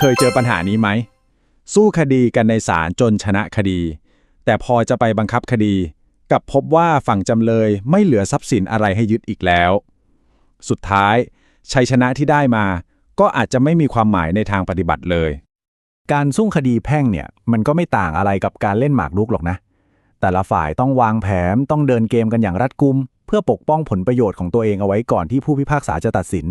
เคยเจอปัญหานี้ไหม สู้คดีกันในศาลจนชนะคดี แต่พอจะไปบังคับคดีกับพบว่าฝั่งจำเลยไม่เหลือทรัพย์สินอะไรให้ยึดอีกแล้ว สุดท้าย ชัยชนะที่ได้มา ก็อาจจะไม่มีความหมายในทางปฏิบัติเลย การสู้คดีแพ่งเนี่ย มันก็ไม่ต่างอะไรกับการเล่นหมากรุกหรอกนะ แต่ละฝ่ายต้องวางแผนต้องเดินเกมกันอย่างรัดกุม เพื่อปกป้องผลประโยชน์ของตัวเองเอาไว้ก่อนที่ผู้พิพากษาจะตัดสิน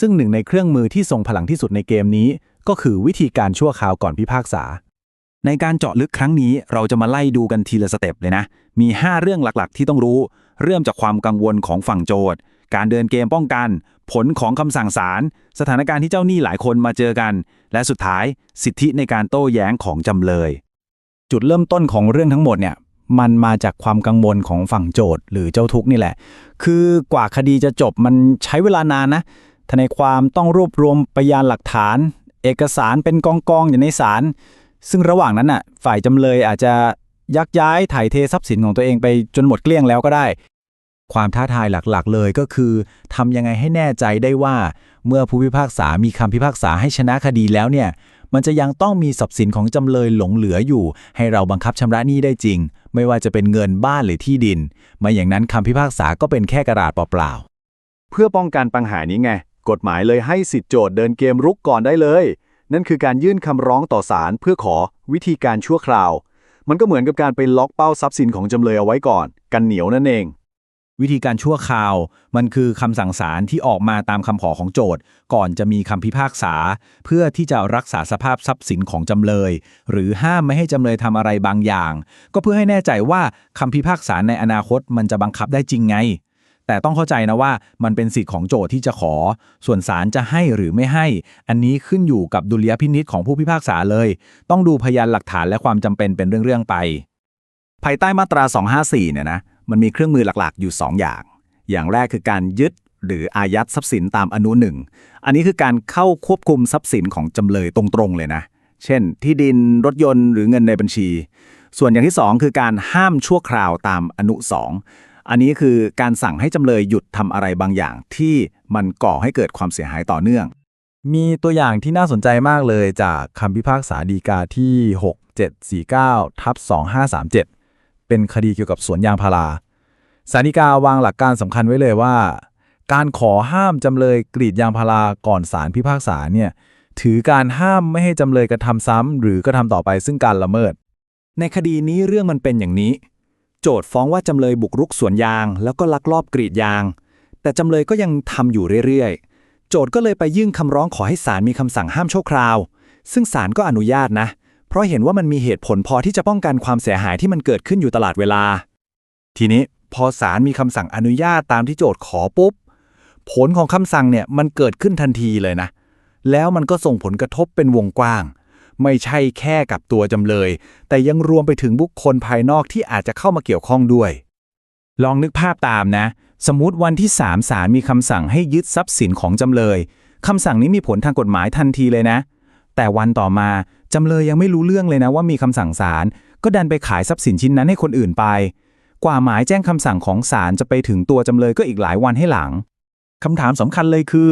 ซึ่งหนึ่งในเครื่องมือที่ทรงพลังที่สุดในเกมนี้ ก็คือวิธีการชั่วคราวก่อนพิพากษา ในการเจาะลึกครั้งนี้เราจะมาไล่ดูกันทีละสเต็ปเลยนะ มี 5 เรื่องหลักๆ ที่ต้องรู้ เริ่มจากความกังวลของฝั่งโจทย์ การเดินเกมป้องกัน ผลของคำสั่งศาล สถานการณ์ที่เจ้าหนี้หลายคนมาเจอกัน และสุดท้ายสิทธิในการโต้แย้งของจำเลย จุดเริ่มต้นของเรื่องทั้งหมดเนี่ยมันมาจากความกังวลของฝั่งโจทย์หรือเจ้าทุกนี่แหละ คือกว่าคดีจะจบมันใช้เวลานานนะ ทนายความต้องรวบรวมพยานหลักฐาน เอกสารเป็นกองกองๆอยู่ในศาลซึ่งระหว่างนั้นน่ะ ฝ่ายจำเลยอาจจะยักย้ายถ่ายเททรัพย์สินของตัวเองไปจนหมดเกลี้ยงแล้วก็ได้ ความท้าทายหลักๆ เลยก็คือทำยังไงให้แน่ใจได้ว่า เมื่อผู้พิพากษามีคำพิพากษาให้ชนะคดีแล้วเนี่ย มันจะยังต้องมีทรัพย์สินของจำเลยหลงเหลืออยู่ ให้เราบังคับชำระหนี้ได้จริง ไม่ว่าจะเป็นเงินบ้านหรือที่ดินไม่อย่างนั้นคำพิพากษาก็เป็นแค่กระดาษเปล่าเพื่อป้องกันปัญหานี้ไง กฎหมายเลยให้สิทธิโจทย์เดินเกมรุกก่อนได้เลย นั่นคือการยื่นคำร้องต่อศาลเพื่อขอวิธีการชั่วคราว มันก็เหมือนกับการไปล็อกเป้าทรัพย์สินของจำเลยเอาไว้ก่อน กันเหนียวนั่นเอง วิธีการชั่วคราว มันคือคำสั่งศาลที่ออกมาตามคำขอของโจทย์ ก่อนจะมีคำพิพากษา เพื่อที่จะรักษาสภาพทรัพย์สินของจำเลย หรือห้ามไม่ให้จำเลยทำอะไรบางอย่าง ก็เพื่อให้แน่ใจว่าคำพิพากษาในอนาคตมันจะบังคับได้จริงไง แต่ต้องเข้าใจนะว่ามันเป็นสิทธิ์ของโจทย์ที่จะขอ ส่วนศาลจะให้หรือไม่ให้ อันนี้ขึ้นอยู่กับดุลยพินิษของผู้พิพากษาเลย ต้องดูพยานหลักฐานและความจำเป็นเป็นเรื่องๆไป ภายใต้มาตรา 254 เนี่ยนะมันมีเครื่องมือหลักๆ อยู่ 2 อย่าง อย่างแรกคือการยึดหรืออายัดทรัพย์สินตามอนุหนึ่ง อันนี้คือการเข้าควบคุมทรัพย์สินของจำเลยตรงๆเลยนะ เช่น ที่ดินรถยนต์หรือเงินในบัญชี ส่วนอย่างที่ 2 คือการห้ามชั่วคราวตามอนุ 2 อันนี้คือการสั่งให้จำเลยหยุดทำอะไรบางอย่างที่มันก่อให้เกิดความเสียหายต่อเนื่อง มีตัวอย่างที่น่าสนใจมากเลยจากคำพิพากษาดีกาที่ 6749ทับ2537 เป็นคดีเกี่ยวกับสวนยางพาราสารดีกาวางหลักการสำคัญไว้เลยว่า การขอห้ามจำเลยกรีดยางพาราก่อนศาลพิพากษาเนี่ยถือการห้ามไม่ให้จำเลยกระทำซ้ำหรือกระทำต่อไปซึ่งการละเมิด ในคดีนี้เรื่องมันเป็นอย่างนี้ โจทฟ้องว่าจำเลยบุกรุกสวนยาง แล้วก็ลักลอบกรีดยาง แต่จำเลยก็ยังทำอยู่เรื่อยๆ โจทก็เลยไปยื่นคำร้องขอให้ศาลมีคำสั่งห้ามชั่วคราว ซึ่งศาลก็อนุญาตนะ เพราะเห็นว่ามันมีเหตุผลพอที่จะป้องกันความเสียหายที่มันเกิดขึ้นอยู่ตลอดเวลา ทีนี้พอศาลมีคำสั่งอนุญาตตามที่โจทขอปุ๊บ ผลของคำสั่งเนี่ยมันเกิดขึ้นทันทีเลยนะ แล้วมันก็ส่งผลกระทบเป็นวงกว้าง ไม่ใช่แค่กับตัวจำเลย แต่ยังรวมไปถึงบุคคลภายนอกที่อาจจะเข้ามาเกี่ยวข้องด้วย ลองนึกภาพตามนะ สมมติวันที่ศาลศาลมีคำสั่งให้ยึดทรัพย์สินของจำเลยคำสั่งนี้มีผลทางกฎหมายทันทีเลยนะ แต่วันต่อมาจำเลยยังไม่รู้เรื่องเลยนะว่ามีคำสั่งศาลก็ดันไปขายทรัพย์สินชิ้นนั้นให้คนอื่นไป กว่าหมายแจ้งคำสั่งของศาลจะไปถึงตัวจำเลยก็อีกหลายวันให้หลังคำถามสำคัญเลยคือ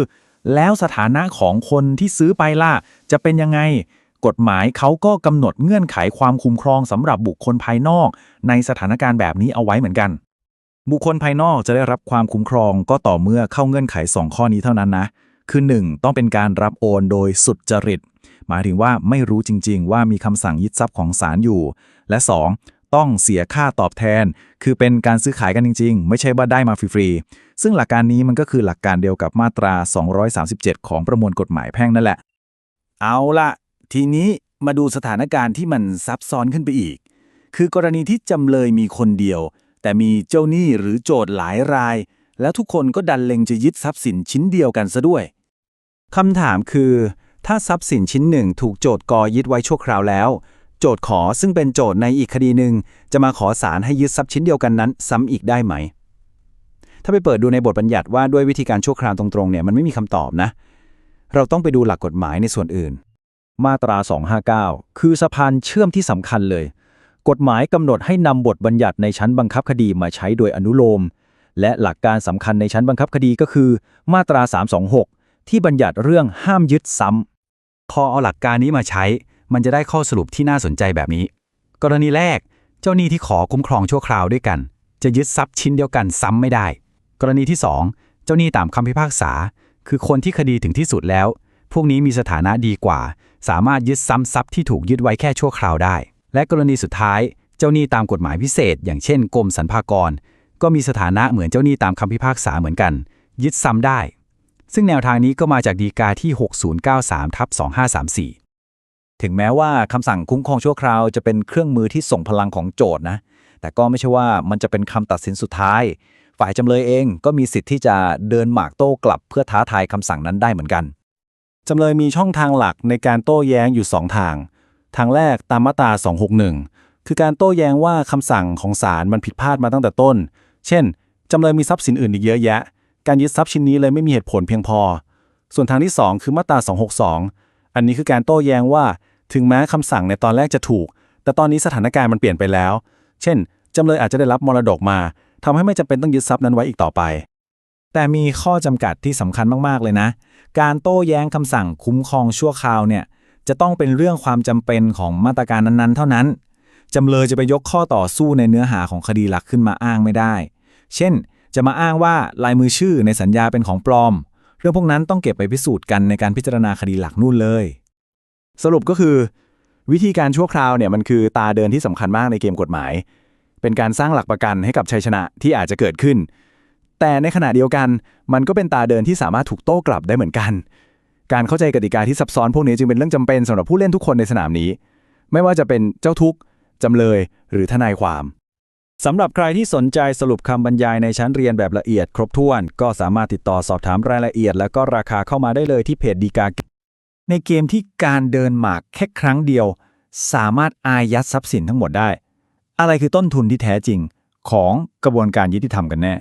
แล้วสถานะของคนที่ซื้อไปล่ะ จะเป็นยังไง กฎหมายเขาก็กำหนดเงื่อนไขความคุ้มครองสำหรับบุคคลภายนอก ในสถานการณ์แบบนี้เอาไว้เหมือนกัน บุคคลภายนอกจะได้รับความคุ้มครองก็ต่อเมื่อเข้าเงื่อนไข 2 ข้อนี้เท่านั้นนะ คือ 1. ต้องเป็นการรับโอนโดยสุดจริต หมายถึงว่าไม่รู้จริง ๆ ว่ามีคำสั่งยึดทรัพย์ของศาลอยู่ และ 2. ต้องเสียค่าตอบแทน คือเป็นการซื้อขายกันจริง ๆ ไม่ใช่ว่าได้มาฟรีๆซึ่งหลักการนี้มันก็คือหลักการเดียวกับมาตรา 237 ของประมวลกฎหมายแพ่งนั่นแหละ เอาละ ทีนี้มาดูสถานการณ์ที่มันซับซ้อนขึ้นไปอีก คือกรณีที่จำเลยมีคนเดียว แต่มีเจ้าหนี้หรือโจทย์หลายราย แล้วทุกคนก็ดันเล็งจะยึดทรัพย์สินชิ้นเดียวกันซะด้วยคำถามคือ ถ้าทรัพย์สินชิ้นหนึ่งถูกโจทย์กอยึดไว้ชั่วคราวแล้ว โจทย์ขอซึ่งเป็นโจทย์ในอีกคดีหนึ่งจะมาขอศาลให้ยึดทรัพย์ชิ้นเดียวกันนั้น ซ้ำอีกได้ไหม ถ้าไปเปิดดูในบทบัญญัติว่าด้วยวิธีการชั่วคราวตรงๆเนี่ยมันไม่มีคำตอบนะ เราต้องไปดูหลักกฎหมายในส่วนอื่น มาตรา 259 คือสะพานเชื่อมที่สำคัญเลย กฎหมายกำหนดให้นำบทบัญญัติในชั้นบังคับคดีมาใช้โดยอนุโลม และหลักการสำคัญในชั้นบังคับคดีก็คือ มาตรา 326 ที่บัญญัติเรื่องห้ามยึดซ้ำพอเอาหลักการนี้มาใช้ มันจะได้ข้อสรุปที่น่าสนใจแบบนี้ กรณีแรก เจ้าหนี้ที่ขอคุ้มครองชั่วคราวด้วยกัน จะยึดทรัพย์ชิ้นเดียวกันซ้ำไม่ได้ กรณีที่ 2 เจ้าหนี้ตามคำพิพากษา คือคนที่คดีถึงที่สุดแล้ว พวกนี้มีสถานะดีกว่า สามารถยึดซ้ำทรัพย์ที่ถูกยึดไว้แค่ชั่วคราวได้ และกรณีสุดท้าย เจ้าหนี้ตามกฎหมายพิเศษ อย่างเช่นกรมสรรพากร ก็มีสถานะเหมือนเจ้าหนี้ตามคำพิพากษาเหมือนกัน ยึดซ้ำได้ ซึ่งแนวทางนี้ก็มาจากดีกาที่ 6093ทับ2534 ถึงแม้ว่าคำสั่งคุ้มครองชั่วคราวจะเป็นเครื่องมือที่ส่งพลังของโจทนะ แต่ก็ไม่ใช่ว่ามันจะเป็นคำตัดสินสุดท้าย ฝ่ายจำเลยเองก็มีสิทธิ์ที่จะเดินหมากโต้กลับเพื่อท้าทายคำสั่งนั้นได้เหมือนกัน จำเลยมีช่องทางหลักในการโต้แย้งอยู่ 2 ทาง ทางแรกตามมาตรา 261 คือการโต้แย้งว่าคำสั่งของศาลมันผิดพลาดมาตั้งแต่ต้น เช่น จำเลยมีทรัพย์สินอื่นอีกเยอะแยะ การยึดทรัพย์ชิ้นนี้เลยไม่มีเหตุผลเพียงพอ ส่วนทางที่ 2 คือมาตรา 262 อันนี้คือการโต้แย้งว่า ถึงแม้คำสั่งในตอนแรกจะถูก แต่ตอนนี้สถานการณ์มันเปลี่ยนไปแล้ว เช่น จำเลยอาจจะได้รับมรดกมาทำให้ไม่จำเป็นต้องยึดทรัพย์นั้นไว้อีกต่อไป แต่มีข้อจำกัดที่สำคัญมากๆเลยนะ การโต้แย้งคำสั่งคุ้มครองชั่วคราวเนี่ยจะต้องเป็นเรื่องความจำเป็นของมาตรการนั้นๆ เท่านั้น จำเลยจะไปยกข้อต่อสู้ในเนื้อหาของคดีหลักขึ้นมาอ้างไม่ได้ เช่น จะมาอ้างว่าลายมือชื่อในสัญญาเป็นของปลอม เรื่องพวกนั้นต้องเก็บไปพิสูจน์กันในการพิจารณาคดีหลักนู่นเลย สรุปก็คือ วิธีการชั่วคราวเนี่ยมันคือตาเดินที่สำคัญมากในเกมกฎหมาย เป็นการสร้างหลักประกันให้กับชัยชนะที่อาจจะเกิดขึ้น แต่ในขณะเดียวกัน มันก็เป็นตาเดินที่สามารถถูกโต้กลับได้เหมือนกัน การเข้าใจกติกาที่ซับซ้อนพวกนี้จึงเป็นเรื่องจำเป็นสำหรับผู้เล่นทุกคนในสนามนี้ ไม่ว่าจะเป็นเจ้าทุกข์จำเลยหรือทนายความสำหรับใครที่สนใจสรุปคำบรรยายในชั้นเรียนแบบละเอียดครบถ้วน ก็สามารถติดต่อสอบถามรายละเอียด และก็ราคาเข้ามาได้เลยที่เพจดีกา ในเกมที่การเดินหมากแค่ครั้งเดียว สามารถอายัดทรัพย์สินทั้งหมดได้ อะไรคือต้นทุนที่แท้จริงของกระบวนการยุติธรรมกันแน่